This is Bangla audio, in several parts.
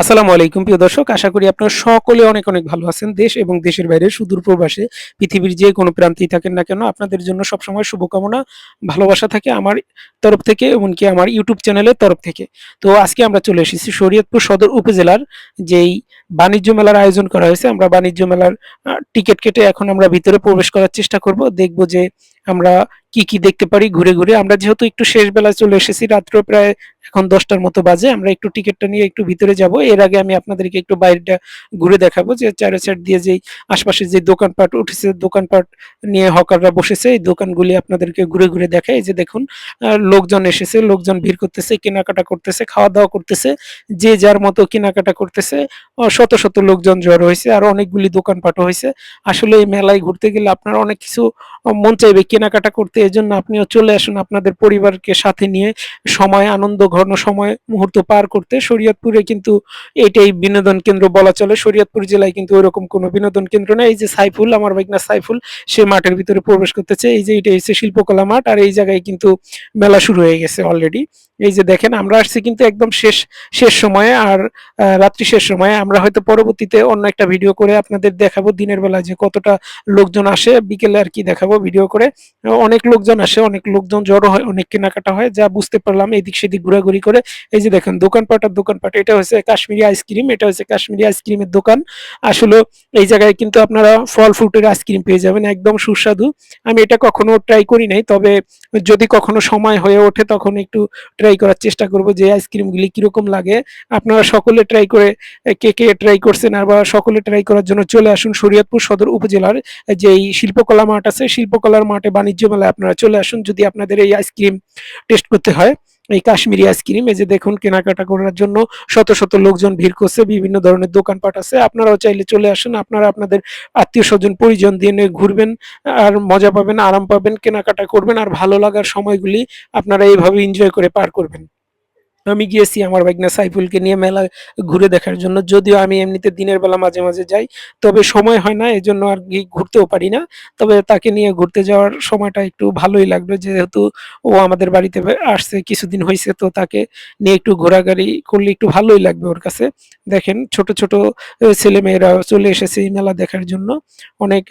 আসসালামু আলাইকুম, প্রিয় দর্শক। আশা করি আপনারা সকলে অনেক অনেক ভালো আছেন। দেশ এবং দেশের বাইরে সুদূর প্রবাসে পৃথিবীর যে কোনো প্রান্তেই থাকেন না কেন, আপনাদের জন্য সবসময় শুভকামনা, ভালোবাসা থাকে আমার তরফ থেকে এমনকি আমার ইউটিউব চ্যানেলের তরফ থেকে। তো আজকে আমরা চলে এসেছি শরীয়তপুর সদর উপজেলার, যেই বাণিজ্য মেলার আয়োজন করা হয়েছে। আমরা বাণিজ্য মেলার টিকিট কেটে এখন আমরা ভিতরে প্রবেশ করার চেষ্টা করব। দেখব যে আমরা কি কি দেখতে পারি ঘুরে ঘুরে। আমরা যেহেতু একটু শেষ বেলায় চলে এসেছি, রাত্র প্রায় এখন দশটার মতো বাজে, আমরা একটু টিকিটটা নিয়ে একটু ভিতরে যাব। এর আগে আমি আপনাদেরকে একটু বাইরেটা ঘুরে দেখাবো যে চারো সাইড দিয়ে যেই আশপাশে যে দোকানপাট, উঠেছে দোকানপাট নিয়ে হকাররা বসেছে, এই দোকানগুলি আপনাদেরকে ঘুরে ঘুরে দেখায়। এই যে দেখুন লোকজন এসেছে, লোকজন ভিড় করতেছে, কেনাকাটা করতেছে, খাওয়া দাওয়া করতেছে, যে যার মতো কেনাকাটা করতেছে শত শত লোকজন জড়ো হয়েছে, আর অনেকগুলি দোকানপাটও হয়েছে। আসলে এই মেলায় ঘুরতে গেলে আপনার অনেক কিছু মন চাইবে কেনাকাটা করতে, এজন্য আপনিও চলে আসুন আপনাদের পরিবারকে সাথে নিয়ে সময়, আনন্দ ঘন সময় মুহূর্ত পার করতে শরীয়তপুরে কিন্তু এটাই বিনোদন কেন্দ্র বলা চলে। শরীয়তপুর জেলায় কিন্তু ওইরকম কোনো বিনোদন কেন্দ্র নেই। এই যে সাইফুল, আমার বাইকনা সাইফুল, সে মাঠের ভিতরে প্রবেশ করতেছে। এই যে এটা হচ্ছে শিল্পকলা মাঠ, আর এই জায়গায় কিন্তু মেলা শুরু হয়ে গেছে অলরেডি এই যে দেখেন, আমরা আসছি কিন্তু একদম শেষ শেষ সময়ে আর রাত্রি শেষ সময়ে। আমরা হয়তো পরবর্তীতে অন্য একটা ভিডিও করে আপনাদের দেখাবো দিনের বেলা যে কতটা লোকজন আসে। বিকেলে আর কি দেখাবো ভিডিও করে। অনেক লোকজন আসে, অনেক লোকজন জড়ো হয়, অনেক কেনাকাটা হয়, যা বুঝতে পারলাম এদিক সেদিক ঘোরাঘুরি করে। এই যে দেখেন, দোকানপাট আর দোকানপাট, এটা হচ্ছে কাশ্মীরি আইসক্রিম, এটা হচ্ছে কাশ্মীরি আইসক্রিমের দোকান। আসলে এই জায়গায় কিন্তু আপনারা ফল ফ্রুটের আইসক্রিম পেয়ে যাবেন, একদম সুস্বাদু। আমি এটা কখনো ট্রাই করি নাই, তবে যদি কখনো সময় হয়ে ওঠে, তখন একটু ট্রাই করার চেষ্টা করব যে আইসক্রিমগুলি কীরকম লাগে। আপনারা সকলে ট্রাই করে কে কে ট্রাই করছেন আর বা সকলে ট্রাই করার জন্য চলে আসুন শরীয়তপুর সদর উপজেলার যে এই শিল্পকলা মাঠ আছে, শিল্পকলার মাঠে বাণিজ্য মেলায় আপনারা চলে আসুন যদি আপনাদের এই আইসক্রিম টেস্ট করতে হয়। এই কাশ্মীরি আইসক্রিম এই যে দেখুন কেনাকাটা করার জন্য শত শত লোকজন ভিড় করছে, বিভিন্ন ধরনের দোকানপাট আছে। আপনারাও চাইলে চলে আসেন, আপনারা আপনাদের আত্মীয় স্বজন, পরিজন দিয়ে ঘুরবেন, আর মজা পাবেন, আরাম পাবেন, কেনাকাটা করবেন, আর ভালো লাগার সময়গুলি আপনারা এইভাবে এনজয় করে পার করবেন। আমি গিয়েছি আমার বাইকনা সাইফুলকে নিয়ে মেলা ঘুরে দেখার জন্য। যদিও আমি এমনিতে দিনের বেলা মাঝে মাঝে যাই, তবে সময় হয় না, এজন্য আর কি ঘুরতেও পারি না। তবে তাকে নিয়ে ঘুরতে যাওয়ার সময়টা একটু ভালোই লাগল, যেহেতু ও আমাদের বাড়িতে আসছে, কিছুদিন হয়েছে তো তাকে নিয়ে একটু ঘোরাঘুরি করলে একটু ভালোই লাগবে ওর কাছে। দেখেন, ছোট ছোট ছেলে মেয়েরা চলে এসেছে এই মেলা দেখার জন্য। অনেক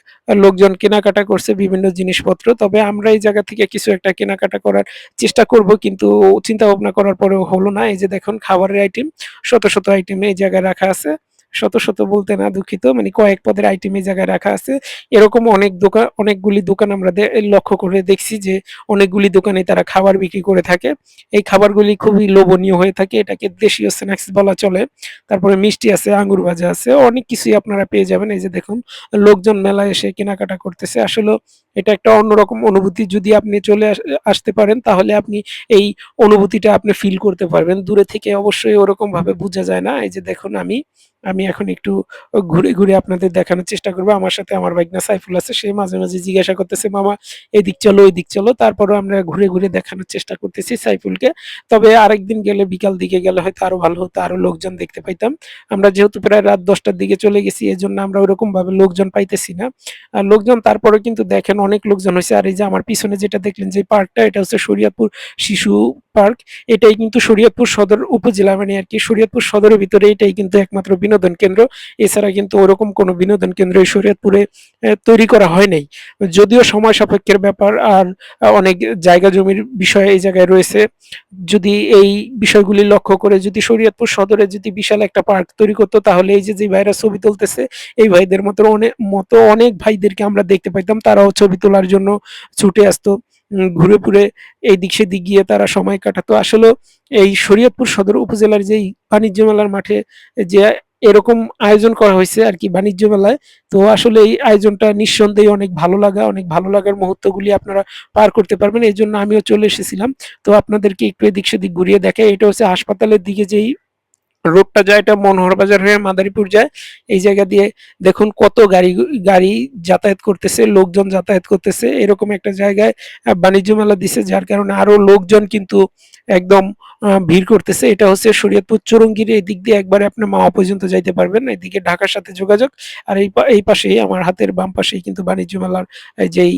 লোকজন কেনাকাটা করছে বিভিন্ন জিনিসপত্র, তবে আমরা এই জায়গা থেকে কিছু একটা কেনাকাটা করার চেষ্টা করব, কিন্তু চিন্তা ভাবনা করার পরেও হলো না এই যে দেখুন খাবারের আইটেম শত শত আইটেম এই জায়গায় রাখা আছে। শত শত বলতে না দুঃখিত মানে কয়েক পদের আইটেম এই জায়গায় রাখা আছে। এরকম অনেক দোকান অনেকগুলি দোকান আমরা লক্ষ্য করে দেখছি যে অনেকগুলি দোকানে তারা খাবার বিক্রি করে থাকে। এই খাবারগুলি খুবই লোভনীয় হয়ে থাকে, এটাকে দেশীয় স্ন্যাক্স বলা চলে। তারপরে মিষ্টি আছে, আঙ্গুর ভাজা আছে, অনেক কিছুই আপনারা পেয়ে যাবেন। এই যে দেখুন, লোকজন মেলায় এসে কেনাকাটা করতেছে। আসলে এটা একটা অন্যরকম অনুভূতি। যদি আপনি চলে আস- আসতে পারেন, তাহলে আপনি এই অনুভূতিটা আপনি ফিল করতে পারবেন। দূরে থেকে অবশ্যই ওরকম ভাবে বোঝা যায় না। এই যে দেখুন আমি আমি এখন একটু ঘুরে ঘুরে আপনাদের দেখানোর চেষ্টা করব। আমার সাথে আমার বাইকনা সাইফুল আছে, সে মাঝে মাঝে জিজ্ঞাসা করতেছে, মামা, এদিক চলো এদিক চলো। তারপরও আমরা ঘুরে ঘুরে দেখানোর চেষ্টা করতেছি সাইফুলকে। তবে আরেকদিন গেলে বিকাল দিকে গেলে হয়তো আরও ভালো হতো, আরও লোকজন দেখতে পাইতাম। আমরা যেহেতু প্রায় রাত দশটার দিকে চলে গেছি, এজন্য আমরা ওরকম ভাবে লোকজন পাইতেছি না। আর লোকজন তারপরে কিন্তু দেখেন অনেক লোকজন হয়েছে আর এই যে আমার পিছনে যেটা দেখলেন যে পার্কটা, এটা হচ্ছে শরীয়তপুর শিশু পার্ক। এটাই কিন্তু শরীয়তপুর সদর উপজেলা মানে আর কি, শরীয়তপুর সদরের ভিতরে এটাই কিন্তু একমাত্র বিনোদন কেন্দ্র। এছাড়া কিন্তু ওরকম কোনো বিনোদন কেন্দ্র শরীয়তপুরে তৈরি করা হয় নাই। যদিও সময় সাপেক্ষের ব্যাপার আর অনেক জায়গা জমির বিষয় এই জায়গায় রয়েছে। যদি এই বিষয়গুলি লক্ষ্য করে যদি শরীয়তপুর সদরে যদি বিশাল একটা পার্ক তৈরি করতো, তাহলে এই যে যে ভাইরা ছবি তুলতেছে, এই ভাইদের মতো অনেক মতো অনেক ভাইদেরকে আমরা দেখতে পাইতাম। তারাও ছবি তোলার জন্য ছুটে আসতো ঘুরে ঘুরে এই দিক সেদিক গিয়ে তারা সময় কাটাতো। আসলে এই শরীয়তপুর সদর উপজেলার যেই বাণিজ্য মেলার মাঠে যে এরকম আয়োজন করা হয়েছে আর কি বাণিজ্য মেলায়। তো আসলে এই আয়োজনটা নিঃসন্দেহে অনেক ভালো লাগা, অনেক ভালো লাগার মুহূর্তগুলি আপনারা পার করতে পারবেন। এই জন্য আমিও চলে এসেছিলাম। তো আপনাদেরকে একটু এদিক সেদিক ঘুরিয়ে দেখে এটা হচ্ছে হাসপাতালের দিকে যেই রোডটা যায়, এটা মনোহর বাজার হয়ে মাদারীপুর যায়। এই জায়গা দিয়ে দেখুন কত গাড়ি গাড়ি যাতায়াত করতেছে, লোকজন যাতায়াত করতেছে। এরকম একটা জায়গায় বাণিজ্য মেলা দিছে, যার কারণে আরও লোকজন কিন্তু একদম ভিড় করতেছে। এটা হচ্ছে শরীয়তপুর চৌরঙ্গির এই দিক দিয়ে একবারে আপনি মাওয়া পর্যন্ত যাইতে পারবেন। এদিকে ঢাকার সাথে যোগাযোগ। আর এই এই পাশেই, আমার হাতের বাম পাশেই কিন্তু বাণিজ্য মেলার যেই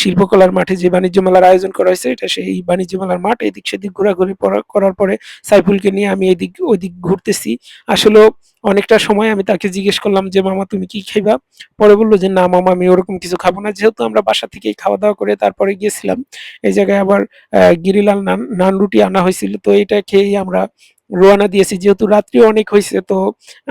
শিল্পকলার মাঠে যে বাণিজ্য মেলার আয়োজন করা হয়েছে, এটা সেই বাণিজ্য মেলার মাঠ। এদিক সেদিক ঘোরাঘুরি করার পরে সাইফুলকে নিয়ে আমি এদিক, ওইদিক ঘুরতেছি। আসলে অনেকটা সময় আমি তাকে জিজ্ঞেস করলাম যে, মামা, তুমি কি খাইবা? পরে বলল যে, না, মামা, আমি ওরকম কিছু খাব না। যেহেতু আমরা বাসা থেকেই খাওয়া দাওয়া করে তারপরে গিয়েছিলাম, এই জায়গায় আবার গিরিলাল নান নান রুটি আনা হয়েছিল। তো এটা খেয়েই আমরা রোয়ানা দিয়েছি। যেহেতু রাত্রি অনেক হয়েছে, তো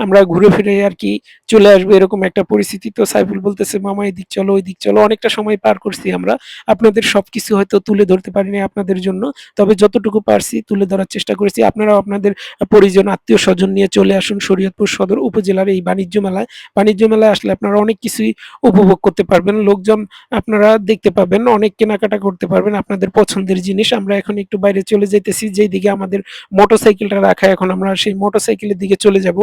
আমরা ঘুরে ফিরে আর কি চলে আসবে, এরকম একটা পরিস্থিতি তো সাইফুল বলতেছে, মামা, এদিক চলো ওই দিক চলো। অনেকটা সময় পার করছি আমরা। আপনাদের সবকিছু হয়তো তুলে ধরতে পারিনি আপনাদের জন্য, তবে যতটুকু পারছি তুলে ধরার চেষ্টা করেছি। আপনারাও আপনাদের পরিজন, আত্মীয় স্বজন নিয়ে চলে আসুন শরীয়তপুর সদর উপজেলার এই বাণিজ্য মেলায়। বাণিজ্য মেলায় আসলে আপনারা অনেক কিছুই উপভোগ করতে পারবেন। লোকজন আপনারা দেখতে পাবেন, অনেক কেনাকাটা করতে পারবেন। আপনাদের পছন্দের জিনিস, আমরা এখন একটু বাইরে চলে যাইতেছি যেই দিকে আমাদের মোটরসাইকেলটা রাখা, এখন আমরা সেই মোটরসাইকেলের দিকে চলে যাব।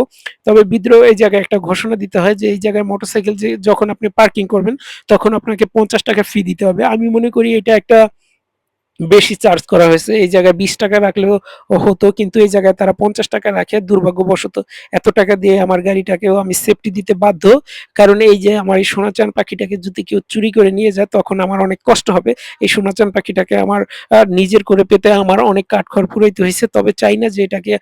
তবে বিদ্রোহ এই জায়গায় একটা ঘোষণা দিতে হয় যে এই জায়গায় মোটরসাইকেল যে যখন আপনি পার্কিং করবেন, তখন আপনাকে পঞ্চাশ টাকা ফি দিতে হবে। আমি মনে করি এটা একটা বেশি চার্জ করা হয়েছে। এই জায়গায় বিশ টাকা রাখলেও হতো, কিন্তু এই জায়গায় তারা পঞ্চাশ টাকা রাখে। দুর্ভাগ্যবশত এত টাকা দিয়ে আমার গাড়িটাকেও আমি সেফটি দিতে বাধ্য। কারণ এই যে আমার এই সোনাচান পাখিটাকে যদি কেউ চুরি করে নিয়ে যায়, তখন আমার অনেক কষ্ট হবে। এই সোনাচান পাখিটাকে আমার নিজের করে পেতে আমার অনেক কাঠখড় পুরাইতে হয়েছে। তবে চাই না যে এটাকে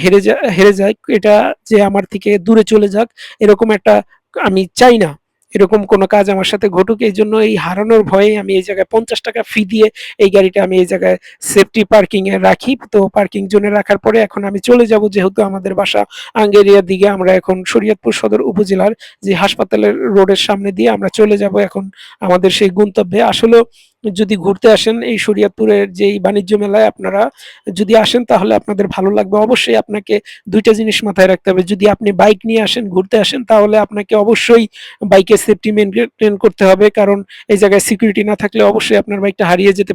হেরে যা, হেরে যায়। এটা যে আমার থেকে দূরে চলে যাক, এরকম একটা আমি চাই না। এরকম কোনো কাজ আমার সাথে ঘটুক, এই জন্য এই হারানোর ভয়ে আমি এই জায়গায় পঞ্চাশ টাকা ফি দিয়ে এই গাড়িটা আমি এই জায়গায় সেফটি পার্কিং এ রাখি। তো পার্কিং জোনে রাখার পরে এখন আমি চলে যাব, যেহেতু আমাদের বাসা আঙ্গেরিয়ার দিকে। আমরা এখন শরীয়তপুর সদর উপজেলার যে হাসপাতালের রোডের সামনে দিয়ে আমরা চলে যাব এখন আমাদের সেই গন্তব্যে। আসলে যদি ঘুরতে আসেন এই শরিয়াপুরের যে বাণিজ্য মেলায় আপনারা যদি আসেন তাহলে আপনাদের ভালো লাগবে। অবশ্যই আপনাকে দুইটা জিনিস মাথায় রাখতে হবে। যদি আপনি বাইক নিয়ে আসেন, ঘুরতে আসেন, তাহলে আপনাকে অবশ্যই বাইকের সেফটি মেনটেন করতে হবে। কারণ এই জায়গায় সিকিউরিটি না থাকলে অবশ্যই আপনার বাইকটা হারিয়ে যেতে